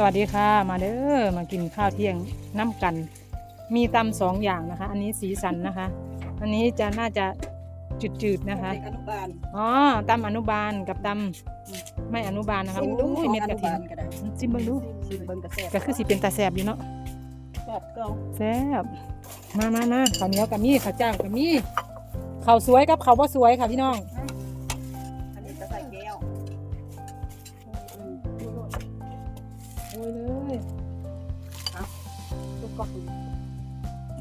สวัสดีค่ะมาเด้อมากินข้าวเที่ยงน้ำกัน มีตำสองอย่างนะคะ อันนี้สีสันนะคะ อันนี้จะน่าจะจืดๆนะคะเด็กอนุบาลอ๋อตำอนุบาลกับตำไม่อนุบาลนะคะชิมดูอุ้ยของเม็ดอกระนุถิ่บานลก็ได้จิ้มเบิ่งดูชิมเบิ่งกระแสก็คือสิเป็นตาแสบอยู่เนาะแบบเก่าแสบมามามาข้าวเหนียวกับมีข้าวเจ้ากับมีข้าวสวยกับข้าวบ่สวยค่ะพี่น้อง โอ้ยเลยลูกกอก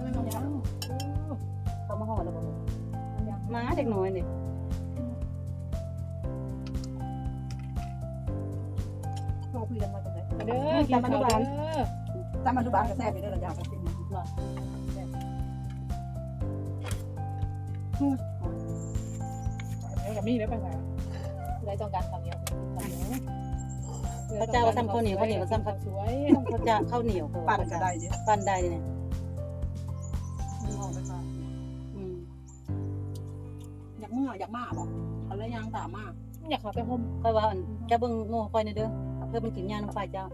ไม่ต้องยังเขามาห่อแล้วบ่ม้าเด็กน้อยนี่เราคุยกันมาจังได๋มาเด้อกินข้าวเด้อตามอนุบาลก็แซ่บไปเด้อระยะก็สิมาเดี๋ยวกับมีแล้วไปไหนได้ต้องการคำเดียวพระเจ้าว่าซ้ำข้าวเหนียวข้าวเหนียวว่าซ้ำข้าวสวยเขาจะข้าวเหนียวเขาปั่นก็ได้เด้ปั้นได้เนี่ยออกไปก่อนอืมอยากเมื่ออยากมาบ่เอาเลยยังตามมาอยากขอไปห่มค่อยว่าจะเบิ่งโง่ค่อยในเด้อเพื่อมันกินยาน้ำไฟเจ้า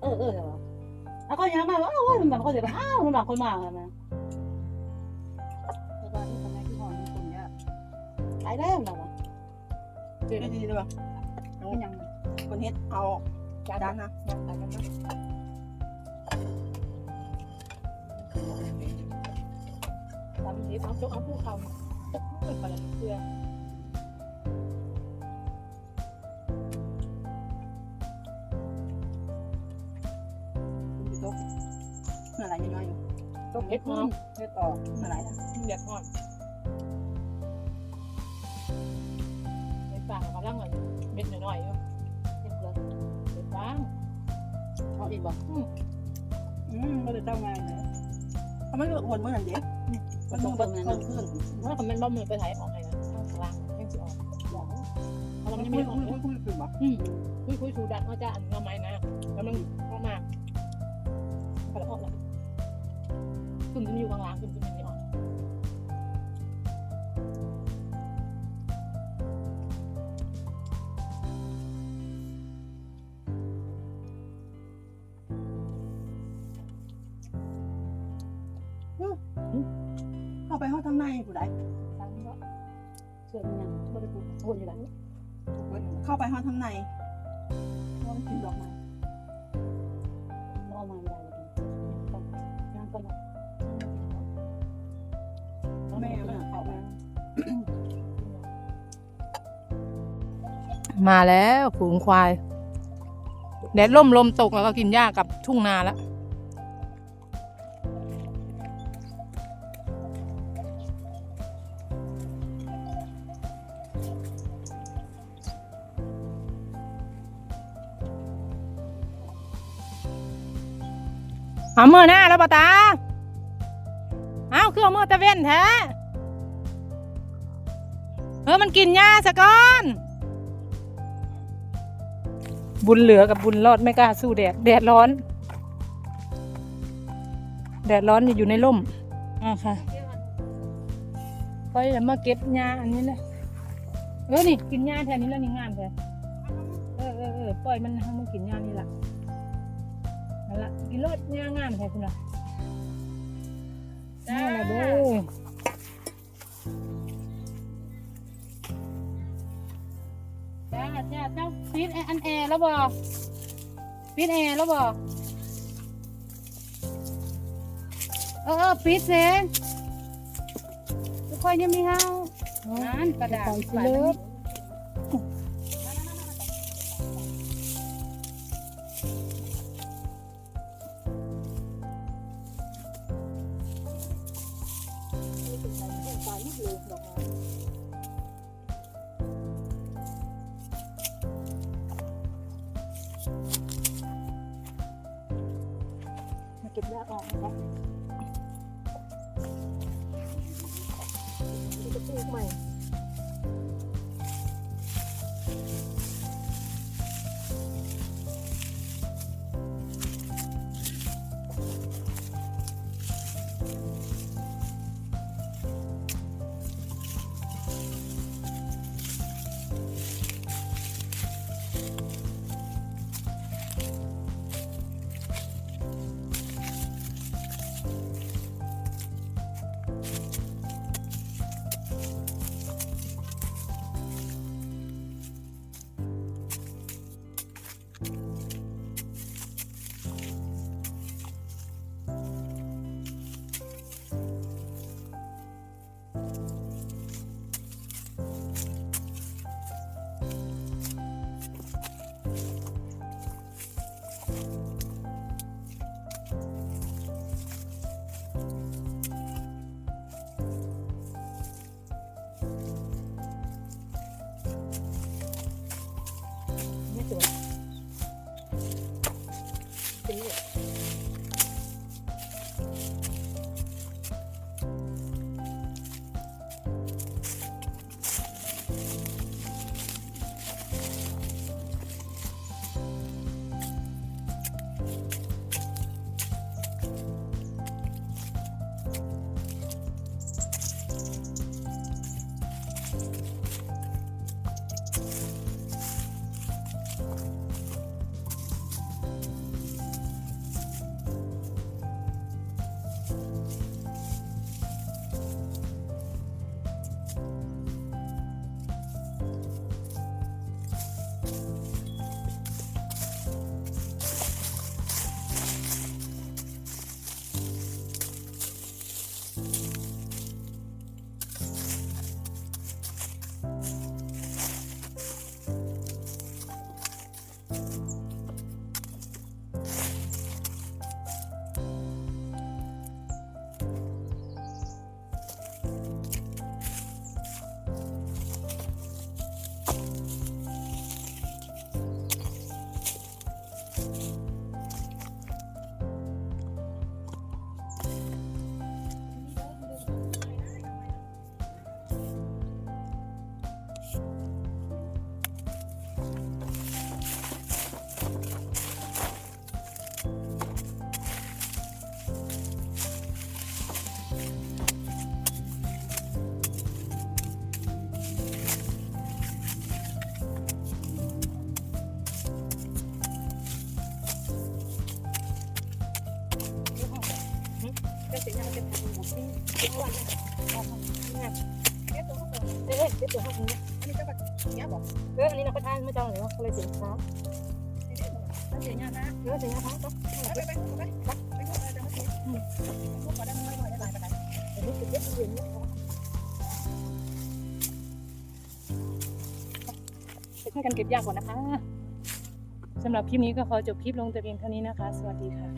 เออเออเหรอแล้วก็ยังมาว่าอ้าวมันแบบเขาเสียอ้าวมันแบบคนมาแล้วนะแล้วก็ที่ทำไมที่ห่อนี่คนเนี้ยตายแล้วเราเจอได้ดีเลยป่ะน้องยังคนเฮ็ดเอา จานนะตำนี้เอาจกเอาผู้เขาเปิดไปแล้วเพื่ออยู่โต๊ะเมื่อไหร่ยังน้อยอยู่ต้องเฮ็ดหอมเฮ็ดต่อเมื่อไหร่นะเด็ดหอมในปากกำลังเลยเม็ดหน่อยๆอยู่ บ้างเอาอีกบ่อืมก็เลยต้องงานเลยเขาไม่เลือกอ้วนเมื่อนั้นเด็กมันต้องเพิ่มขึ้นว่าคอมเมนต์บ่มือไปถ่ายออกให้นะข้างล่างยังสิออกเพราะมัมันนยัยังงไม่ไม่คุออยกคุยคุยขึ้นบ่อืมคุยคุยสูดันเขาจะอันละไม้นะแล้วมันเข้ามาไปแล้วออกแล้วขึ้นจะมีอยู่ข้างล่างขึ้นจะมี ไม่ออกเข้าไปห้องทางในผู้ใดตั้งก็เชื่อมันยังไม่ได้พูดพูดอยู่แล้วเข้าไปห้องทางในเพราะมันกินดอกไม้เอามาไม่ได้เลยต้องยังก็แม่มันเข้าไปมาแล้วฝูงควายแดดล่มลมตกแล้วก็กินหญ้ากับทุ่งนาแล้ว เอาเมื่อหน้าแล้วปะตา เอาคือเอามื่อตะเว้นแท้เออมันกินหญ้าซะก่อน บุญเหลือกับบุญรอดไม่กล้าสู้แดด แดดร้อน แดดร้อนอยู่ในร่มอ่าค่ะก็จะมาเก็บหญ้าอันนี้เลยเออนี่กินหญ้าแทนนี้แล้วนี่งามแทนเออเออเออปล่อยมันให้มันกินหญ้านี่ละนั่นละ รดหญ้างามแทนคุณล่ะนี่แหละเด้อจ้าจ้าเจ้าปิดอันแอร์แล้วบ่ปิดแอร์แล้วบ่เออเออปิดเสทุกคนยังมีเฮานั่นกระดาษสิเลิศ คือดอกไม้มาเก็บยากออกนะคะจะปลูกใหม่ ก่อนเอ้ยเดี๋ยวตัวเขาคนนี้อันนี้ก็แบบเนี้ยบอกเอออันนี้เราก็ทานไม่ต้องเลยว่าเลยสินค้าเสียงนะเออสินค้าก็ไปไปไปไปไปพวกอะไรจะมาซื้อพวกก็ได้ไม่ไหวได้หลายไปไหนอันนี้คือเย็บเย็นไปช่วยกันเก็บยากก่อนนะคะสำหรับคลิปนี้ก็ขอจบคลิปลงแต่เพียงเท่านี้นะคะ สวัสดีค่ะ